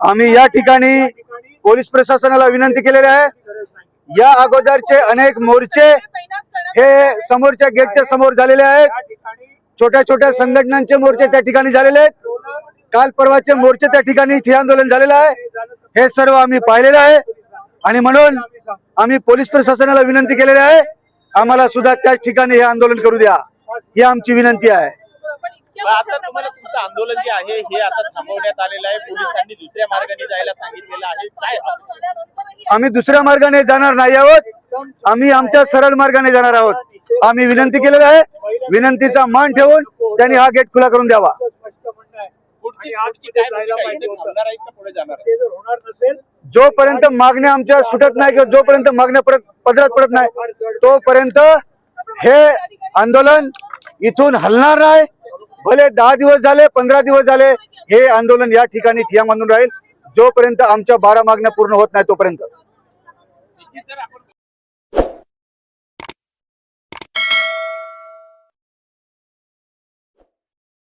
आम्ही या ठिकाणी पोलीस प्रशासनाला विनंती केलेली आहे. या अगोदरचे अनेक मोर्चे हे समोरच्या गेटच्या समोर झालेले आहेत. छोट्या छोट्या संघटनांचे मोर्चे त्या ठिकाणी झालेले आहेत. काल परवाचे मोर्चे त्या ठिकाणी ठिय आंदोलन झालेलं आहे. हे सर्व आम्ही पाहिलेलं आहे. आणि म्हणून आम्ही पोलीस प्रशासनाला विनंती केलेली आहे. आम्हाला सुद्धा त्याच ठिकाणी हे आंदोलन करू द्या. ही आमची विनंती आहे. आता तुम्हाला तुमचं आंदोलन जे आहे हे आता थांबवण्यात आलेलं आहे. पोलिसांनी दुसऱ्या मार्गाने जायला सांगितलेलं आहे. काय आम्ही दुसऱ्या मार्गाने जाणार नाही आहोत. आम्ही आमच्या सरळ मार्गाने जाणार आहोत. आम्ही विनंती केलेली आहे. विनंतीचा मान ठेवून त्यांनी हा गेट खुला करून द्यावा? जोपर्यंत मागण्या आमच्या सुटत नाही किंवा जोपर्यंत मागण्या परत पदरात पडत नाही तोपर्यंत हे आंदोलन इथून हलणार नाही. भले दहा दिवस झाले पंधरा दिवस झाले हे आंदोलन या ठिकाणी ठिया मानून राहील. जोपर्यंत आमच्या बारा मागण्या पूर्ण होत नाही तोपर्यंत.